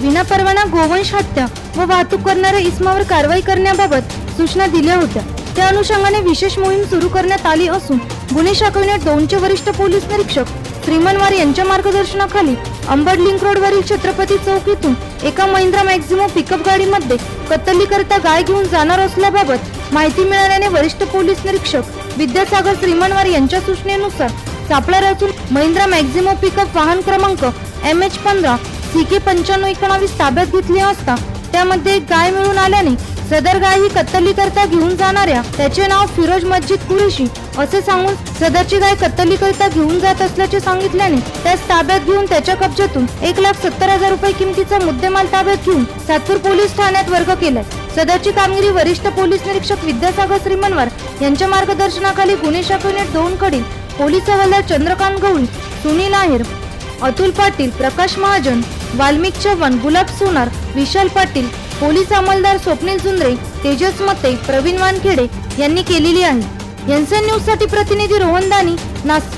विनापरवाना गोवंश हत्या व वाहतूक करणाऱ्या इस्मावर कारवाई करण्याबाबत सूचना दिल्या होत्या. त्या अनुषंगाने विशेष मोहीम सुरू करण्यात आली असून गुन्हे शाखा दोनचे वरिष्ठ पोलीस निरीक्षक श्रीमनवार यांच्या मार्गदर्शनाखाली अंबड लिंक रोडवरील छत्रपती चौक येथून एका महिंद्रा मॅक्झिमो पिकअप गाडीमध्ये कत्तलीकरता गाय घेऊन जाणार असल्याबाबत माहिती मिळाल्याने वरिष्ठ पोलीस निरीक्षक विद्यासागर श्रीमनवार यांच्या सूचनेनुसार सापळा रचून महिंद्रा मॅक्झिमो पिकअप वाहन क्रमांक एम एच पंधरा सी के पंच्याण्णव एकोणावीस ताब्यात घेतली असता त्यामध्ये एक गाय मिळून आल्याने सदर गाय ही कत्तलीकरता घेऊन जाणाऱ्या त्याचे नाव फिरोज मस्जिद कुरेशी असे सांगून सदरची गाय कत्तलीकरता घेऊन जात असल्याचे सांगितल्याने त्यास ताब्यात घेऊन त्याच्या कब्जातून एक लाख सत्तर हजार रुपये किमतीचा मुद्देमाल ताब्यात घेऊन सातपूर पोलीस ठाण्यात वर्ग केलाय. सदरची कामगिरी वरिष्ठ पोलीस निरीक्षक विद्यासागर श्रीमनवार यांच्या मार्गदर्शनाखाली गुन्हे शाखा युनिट दोन कडील पोलीस हवालदार चंद्रकांत गवळी सुनील आहेर अतुल पाटील प्रकाश महाजन वाल्मिकच्या वनगुलाब गुलाब सोनार विशाल पाटील पोलीस अंमलदार स्वप्नील जुंद्रे तेजस मते प्रवीण वानखेडे यांनी केलेली आहे. यांचा न्यूजसाठी प्रतिनिधी रोहन दानी नास